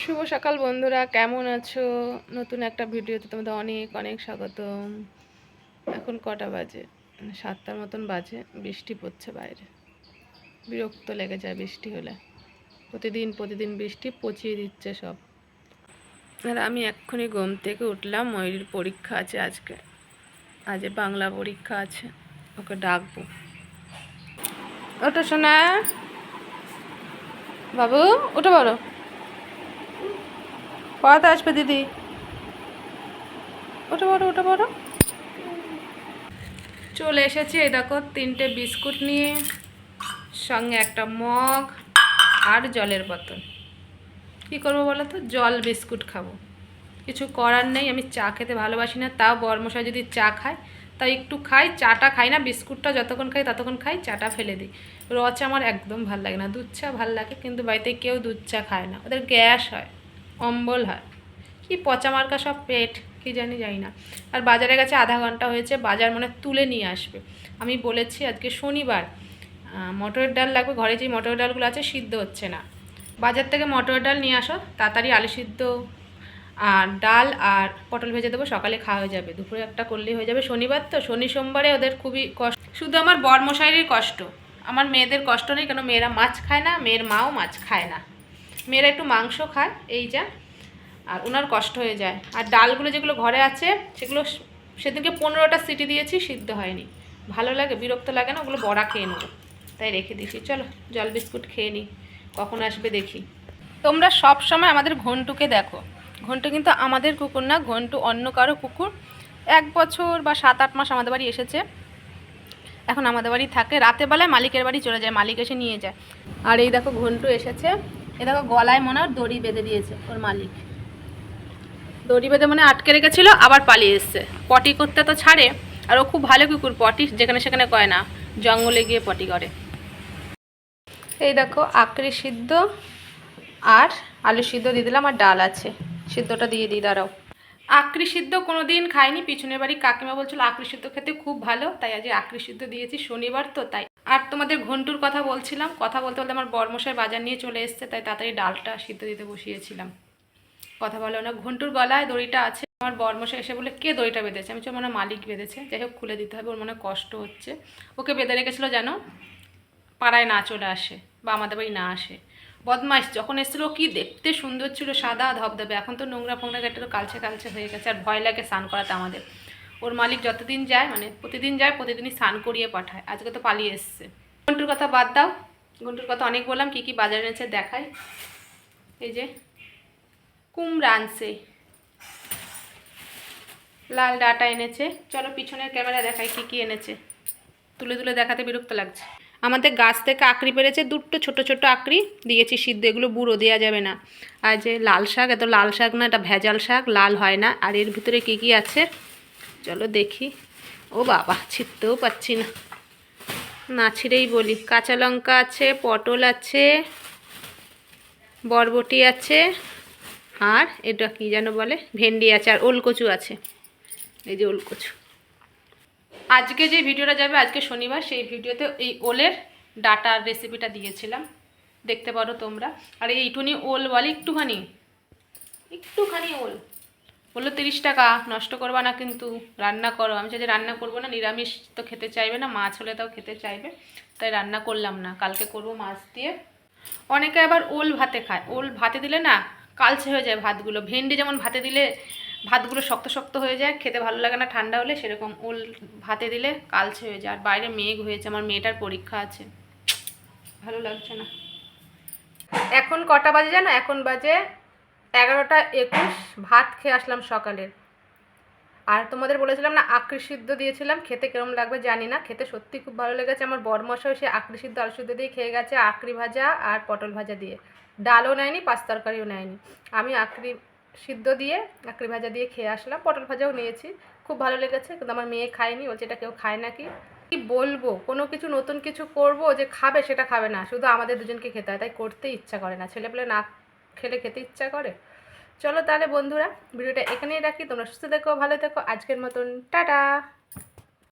শুভ সকাল বন্ধুরা, কেমন আছো? নতুন একটা ভিডিওতে তোমাদের অনেক অনেক স্বাগতম। এখন কটা বাজে? সাতটার মতন বাজে, বৃষ্টি পড়ছে বাইরে। বিরক্ত লেগে যায় বৃষ্টি হলে। প্রতিদিন প্রতিদিন বৃষ্টি পচিয়ে দিচ্ছে সব। আর আমি এক্ষুনি ঘুম থেকে উঠলাম, ময়ূরীর পরীক্ষা আছে আজকে। আজ বাংলা পরীক্ষা আছে, ওকে ডাকবো। ওটা শোনা বাবু ওটা বলো পড়াতে আসবে দিদি। ওটা বড় ওটা বড় চলে এসেছি এই দেখো তিনটে বিস্কুট নিয়ে, সঙ্গে একটা মগ আর জলের বোতল। কী করব বলো তো? জল বিস্কুট খাব। কিছু করার নেই, আমি চা খেতে ভালোবাসি না, তাও বর্মশাই যদি চা খায়, তাই একটু খাই, চাটা খাই না, বিস্কুটটা যতক্ষণ খাই ততক্ষণ খাই, চাটা ফেলে দিই। র চা আমার একদম ভালো লাগে না, দুধ চা ভালো লাগে, কিন্তু বাড়িতে কেউ দুধ চা খায় না, ওদের গ্যাস হয়। অম্বল হয়। কি পচা মার্কা সব পেট, কি জানি জানি না। আর বাজারে গেছে আধা ঘণ্টা হয়েছে, বাজার মানে তুলে নিয়ে আসবে। আমি বলেছি আজকে শনিবার মটরের ডাল লাগবে, ঘরে যে মটরের ডালগুলো আছে সিদ্ধ হচ্ছে না। বাজার থেকে মটরের ডাল নিয়ে আসো, তাড়াতাড়ি আলু সিদ্ধ, আর ডাল আর পটল ভেজে দেবো, সকালে খাওয়া হয়ে যাবে। দুপুরে একটা করলেই হয়ে যাবে। শনিবার তো, শনি সোমবারে ওদের খুবই কষ্ট। শুধু আমার বর্মশাইরের কষ্ট। আমার মেয়েদের কষ্ট নেই, কেন মেয়েরা মাছ খায় না, মেয়ের মাও মাছ খায় না। মেয়েরা একটু মাংস খায়, এই যা। আর ওনার কষ্ট হয়ে যায়। আর ডালগুলো যেগুলো ঘরে আছে, সেগুলো সেদিনকে পনেরোটা সিটি দিয়েছি, সিদ্ধ হয়নি। ভালো লাগে, বিরক্ত লাগে না, ওগুলো বড়া খেয়ে নেব। তাই রেখে দিয়েছি। চলো, জল বিস্কুট খেয়ে নিই কখন আসবে দেখি। তোমরা সব সময় আমাদের ঘন্টুকে দেখো। ঘন্টু কিন্তু আমাদের কুকুর না, ঘন্টু অন্য কারও কুকুর। এক বছর বা সাত আট মাস আমাদের বাড়ি এসেছে। এখন আমাদের বাড়ি থাকে। রাতের বেলায় মালিকের বাড়ি চলে যায়, মালিক এসে নিয়ে যায়। আর এই দেখো, ঘন্টু এসেছে। এ দেখো গলায় মনে হয় দড়ি বেঁধে দিয়েছে ওর মালিক। দড়ি বেঁধে মনে আটকে রেখেছিল আবার পালিয়ে এসছে। পটি করতে তো ছাড়ে আর ও খুব ভালো কুকুর পটি যেখানে সেখানে কয় না জঙ্গলে গিয়ে পটি করে। এই দেখো আকরি সিদ্ধ আর আলু সিদ্ধ দিয়ে দিলাম আর ডাল আছে। সিদ্ধটা দিয়ে দিই দাঁড়াও। আকরি সিদ্ধ কোনো দিন খাইনি পিছনের বাড়ি কাকিমা বলছিল আকরি সিদ্ধ খেতে খুব ভালো, তাই আজ আকরি সিদ্ধ দিয়েছি শনিবার তো, তাই। আর তোমাদের ঘন্টুর কথা বলছিলাম, কথা বলতে বলতে আমার বর্মশাই বাজার নিয়ে চলে এসছে, তাই তাড়াতাড়ি ডালটা সিদ্ধ দিতে বসিয়েছিলাম। কথা বলো না, ঘন্টুর গলায় দড়িটা আছে, আমার বর্মশাই এসে বলে, কে দড়িটা বেঁধেছে? আমি মনে মালিক বেঁধেছে, যাই হোক খুলে দিতে হবে, ওর মনে কষ্ট হচ্ছে। ওকে বেঁধে রেখেছিলো যেন পাড়ায় না চলে আসে বা আমাদের বাড়ি না আসে। বদমাইশ, যখন এসেছিল কি দেখতে সুন্দর ছিল, সাদা ধবধবে। এখন তো নোংরা ফোংরা কেটে তো কালচে কালচে হয়ে গেছে, আর ভয় লাগে স্নান করাতে আমাদের। ওর মালিক যতদিন যায় মানে প্রতিদিন যায়, প্রতিদিনই স্নান করিয়ে পাঠায়। আজকে তো পালিয়ে এসছে। ঘন্টুর কথা বাদ দাও। ঘন্টুর কথা অনেক বললাম, কী কী বাজারে এনেছে দেখাই। এই যে, কুমড়া আনছে। লাল ডাটা এনেছে। চলো পিছনের ক্যামেরা দেখাই কী কী এনেছে। তুলে তুলে দেখাতে বিরক্ত লাগছে। আমাদের গাছ থেকে আঁকড়ি পেরেছে, দুটো ছোট ছোট আঁকড়ি। দিয়েছি সিদ্ধ, এগুলো বুড়ো দেওয়া যাবে না। আর যে লাল শাক, এত লাল শাক না, এটা ভেজাল শাক, লাল হয় না। আর এর ভিতরে কী কী আছে? চলো দেখি। ও বাবা ছিঁড়তেও পাচ্ছি না। না ছিঁড়েই বলি। কাঁচা লঙ্কা আছে, পটল আছে, বরবটি আছে, আর এটা কি যেন বলে? ভেন্ডি আছে, আর ওলকচু আছে। এই যে ওলকচু। আজকে যে ভিডিওটা যাবে, আজকে শনিবার, সেই ভিডিওতে এই ওলের ডাটার রেসিপিটা দিয়েছিলাম। দেখতে পারো তোমরা। আর এইটুনি ওল বলে, একটুখানি একটুখানি ওল। বলল তিরিশ টাকা, নষ্ট করবা না কিন্তু, রান্না করো। আমি চাই যে রান্না করব না, নিরামিষ তো খেতে চাইবে না, মাছ হলে তাও খেতে চাইবে। তাই রান্না করলাম না, কালকে করব মাছ দিয়ে। অনেকে আবার ওল ভাতে খায়। ওল ভাতে দিলে না, কালচে হয়ে যায় ভাতগুলো। ভেন্ডি যেমন ভাতে দিলে ভাতগুলো শক্ত শক্ত হয়ে যায়, খেতে ভালো লাগে না, ঠান্ডা হলে সেরকম ওল ভাতে দিলে কালচে হয়ে যায়। আর বাইরে মেঘ হয়েছে, আমার মেয়েটার পরীক্ষা আছে। ভালো লাগছে না। এখন কটা বাজে জানো? এখন বাজে এগারোটা একুশ। ভাত খেয়ে আসলাম সকালের আর তোমাদের বলেছিলাম না আকৃ সিদ্ধ দিয়েছিলাম। খেতে কেরম লাগবে জানি না। খেতে সত্যি খুব ভালো লেগেছে। আমার বরমশাই সে আকৃ সিদ্ধ আলু সিদ্ধ দিয়ে খেয়ে গেছে আকরি ভাজা আর পটল ভাজা দিয়ে। ডালও নেয়নি, পাঁচ তরকারিও নেয়নি। আমি আকরি সিদ্ধ দিয়ে কাঁকড়ি ভাজা দিয়ে খেয়ে আসলাম। পটল ভাজাও নিয়েছি। খুব ভালো লেগেছে, কিন্তু আমার মেয়ে খায়নি, বলছে, এটা কেউ খায় নাকি? কি বলব? কোনো কিছু, নতুন কিছু করব, যে খাবে সেটা খাবে না। শুধু আমাদের দুজনকে খেতে হয়, তাই করতে ইচ্ছা করে না। ছেলেপেলে না খেলে খেতে ইচ্ছা করে। চলো তাহলে বন্ধুরা, ভিডিওটা এখানেই রাখি। তোমরা সুস্থ থেকো, ভালো থেকো। আজকের মতন, টাটা!